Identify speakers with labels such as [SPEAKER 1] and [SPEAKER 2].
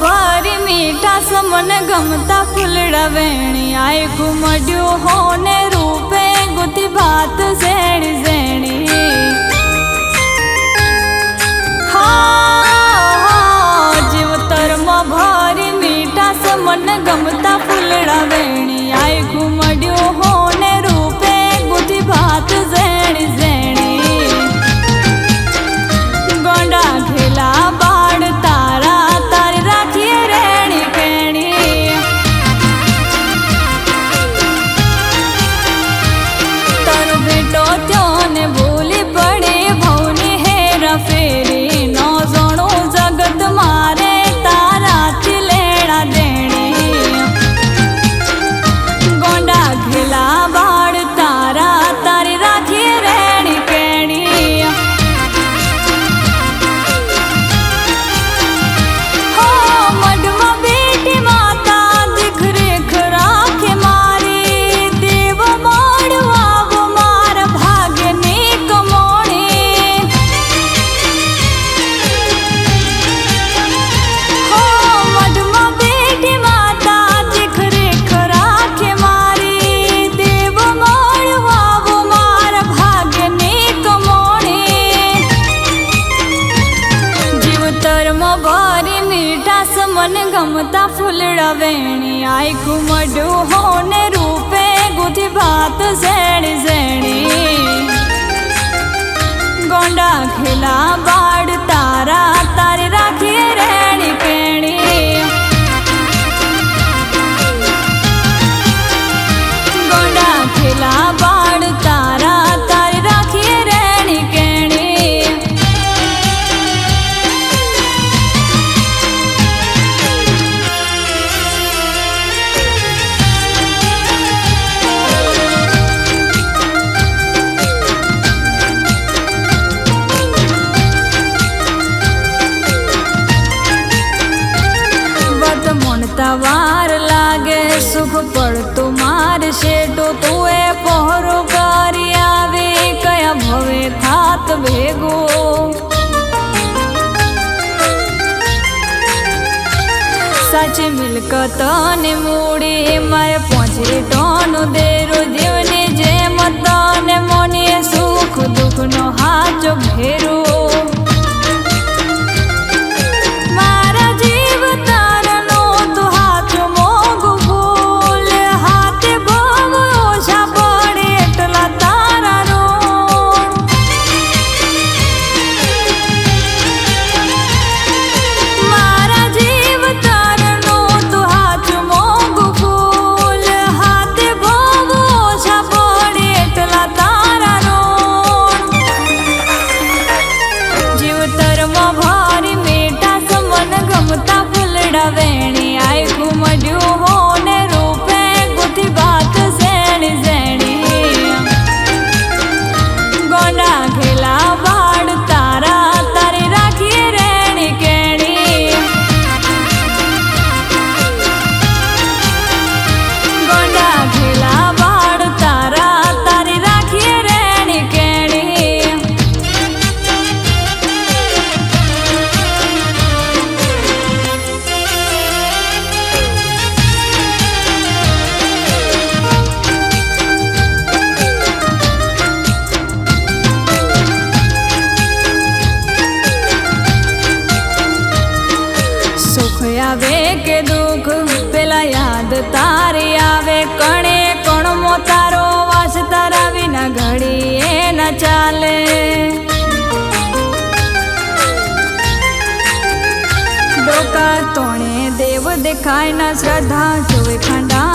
[SPEAKER 1] ભારી મીઠા સમન ગમતા ફૂલડા વેણી આય ઘુમડ્યું હોને રૂપે ગુતી ભાત ઝેણી ઝેણી. હા ता फुल रवेणी आई घुमडू होने रूपे गुथी भात सेणी सेणी गोंडा खिला बाड़ तारा तारी राखी रे ભેગો સાચે મિલકત ને મૂડી મારે પહોંચે ટોનો દેરો દેવ આવે કે દુઃખ? પેલા યાદ તારી આવે. કણે કણ મો તારો વાસ તારા વિના ઘડીએ ના ચાલે. ડોકા તોણે દેવ દેખાય ના શ્રદ્ધા, જોવે ખંડા